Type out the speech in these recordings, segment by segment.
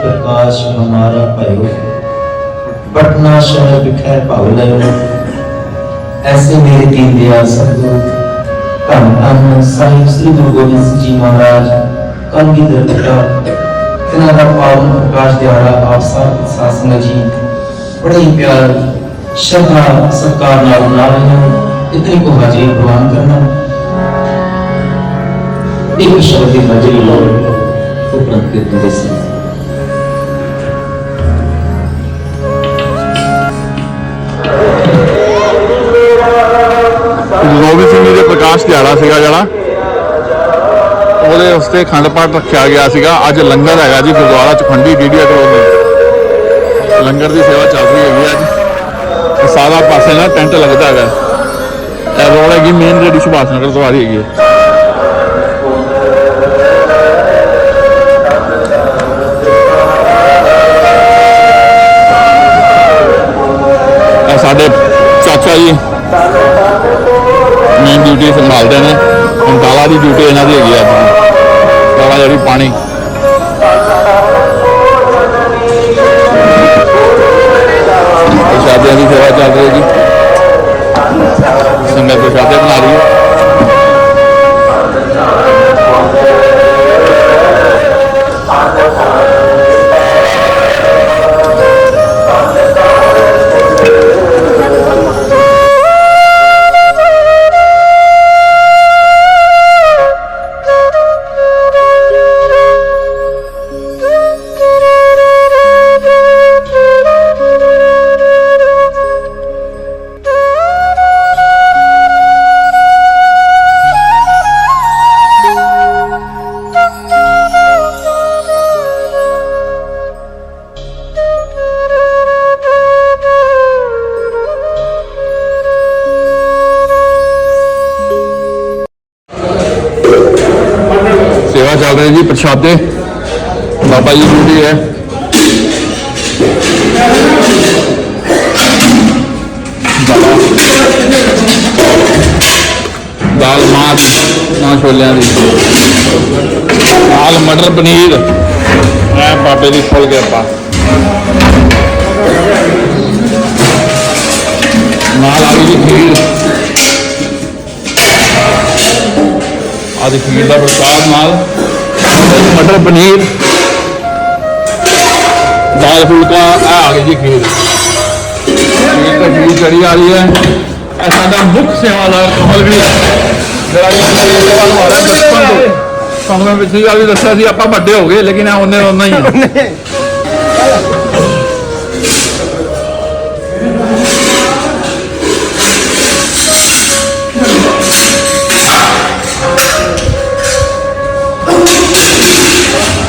प्रकाश हमारा पयो पटना शहर बिखर पावले ऐसे मेरे दीन दयाल सदगुरु धन धन साहिब, श्री गुरु गोबिंद जी महाराज ਜੀ ਮਹਾਰਾਜ ਕੰਗੀ ਦਰਗਾਹ ਤਿਨਾਂ ਦਾ ਪਾਵਨ ਪ੍ਰਕਾਸ਼ ਦਿਹਾੜਾ ਆਪ ਸਭ ਸਾਸਨ ਜੀ ਬੜੇ ਹੀ ਪਿਆਰ, ਸ਼ਰਧਾ, ਸਤਿਕਾਰ ਨਾਲ ਮਨਾ ਰਹੇ ਹਾਂ ਇਤਨੀ ਕੋ ਹਾਜ਼ਰੀ ਪ੍ਰਵਾਨ ਕਰਨਾ। ਇੱਕ ਸ਼ਬਦ ਦੀ ਹਾਜ਼ਰੀ ਲਓ ਉਪਰੰਤ ਕੀਰਤਨ ਦੇ ਸੀ ਗੋਬਿੰਦ ਸਿੰਘ ਜੀ ਦੇ ਪ੍ਰਕਾਸ਼ ਦਿਹਾੜਾ ਸੀਗਾ ਜਿਹੜਾ। ਉਹਦੇ ਉਸਤੇ ਖੰਡ ਪਾਠ ਰੱਖਿਆ ਗਿਆ ਸੀਗਾ। ਅੱਜ ਲੰਗਰ ਹੈਗਾ ਜੀ ਗੁਰਦੁਆਰਾ ਚਖੰਡੀ ਡੀਡੀਆ ਕਰੋਲ ਦੇ। ਲੰਗਰ ਦੀ ਸੇਵਾ ਚੱਲ ਰਹੀ ਹੈਗੀ ਅੱਜ। ਸਾਰਾ ਪਾਸੇ ਨਾ ਟੈਂਟ ਲੱਗਦਾ ਹੈਗਾ। ਇਹ ਰੋਡ ਹੈਗੀ ਮੇਨ ਜਿਹੜੀ ਸੁਭਾਸ਼ ਨਗਰ ਤੋਂ ਆ ਰਹੀ ਹੈਗੀ ਹੈ। ਸਾਡੇ ਚਾਚਾ ਜੀ ਮੇਨ ਡਿਊਟੀ ਸੰਭਾਲਦੇ ਨੇ। ਹੁਣ ਦੀ ਡਿਊਟੀ ਇਹਨਾਂ ਦੀ ਹੈਗੀ ਆ ਚੱਲ ਰਹੀ ਹੈ ਜੀ। ਸੰਗਤ ਪ੍ਰਸ਼ਾਦੇ ਬਣਾ ਰਹੀ ਹੈ ਚੱਲ ਰਹੀ ਜੀ ਪ੍ਰਸ਼ਾਦੇ ਬਾਬਾ ਜੀ ਦੀ ਡਿਊਟੀ ਹੈ। ਦਾਲ ਮਾਤ ਨਾ ਛੋਲਿਆਂ ਦੀ। ਦਾਲ ਮਟਰ ਪਨੀਰ। ਐ ਬਾਬੇ ਦੀ ਫੁੱਲ ਕਿਰਪਾ। ਨਾਲ ਆ ਗਈ ਖੀਰ। ਆਦੀ ਖੀਰ ਦਾ ਪ੍ਰਸਾਦ ਨਾਲ ਮਟਰ ਪਨੀਰ ਦਾਲ ਫੁਲਕਾ ਆ ਆ ਗਈ ਜੀ ਖੀਰ। ਖੀਰ ਤਾਂ ਖੀਰ ਚੜੀ ਆ ਰਹੀ ਹੈ। ਇਹ ਸਾਡਾ ਮੁੱਖ ਸੇਵਾਦਾਰ ਕਮਲ ਵੀ ਜਿਹੜਾ ਅਸੀਂ ਸੇਵਾ ਨੂੰ ਆ ਰਿਹਾ। ਬਚਪਨ ਤੋਂ ਤੁਹਾਨੂੰ ਮੈਂ ਪਿਛਲੀ ਵਾਰ ਵੀ ਦੱਸਿਆ ਸੀ ਆਪਾਂ ਵੱਡੇ ਹੋ ਗਏ ਲੇਕਿਨ ਇਹ ਉਹਨੇ ਉਹਨਾਂ ਹੀ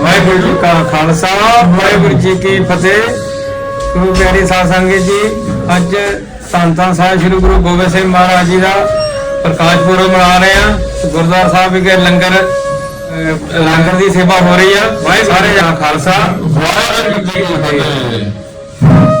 ਵਾਹਿਗੁਰੂ ਜੀ ਕਾ ਖਾਲਸਾ, ਵਾਹਿਗੁਰੂ ਜੀ ਕੀ ਫਤਿਹ। ਗੁਰੂ ਪਿਆਰੀ ਸਾਧ ਸੰਗਤ ਜੀ, ਅੱਜ ਧੰਨ ਧੰਨ ਸਾਹਿਬ ਸ੍ਰੀ ਗੁਰੂ ਗੋਬਿੰਦ ਸਿੰਘ ਮਹਾਰਾਜ ਜੀ ਦਾ ਪ੍ਰਕਾਸ਼ ਪੁਰਬ ਮਨਾ ਰਹੇ ਆ ਗੁਰਦੁਆਰਾ ਸਾਹਿਬ ਵਿਖੇ ਲੰਗਰ ਲੰਗਰ ਦੀ ਸੇਵਾ ਹੋ ਰਹੀ ਆ। ਵਾਹਿਗੁਰੂ ਸਾਰੇ ਖਾਲਸਾ। ਵਾਹਿਗੁਰੂ ਜੀ ਕੀ ਫਤਿਹ।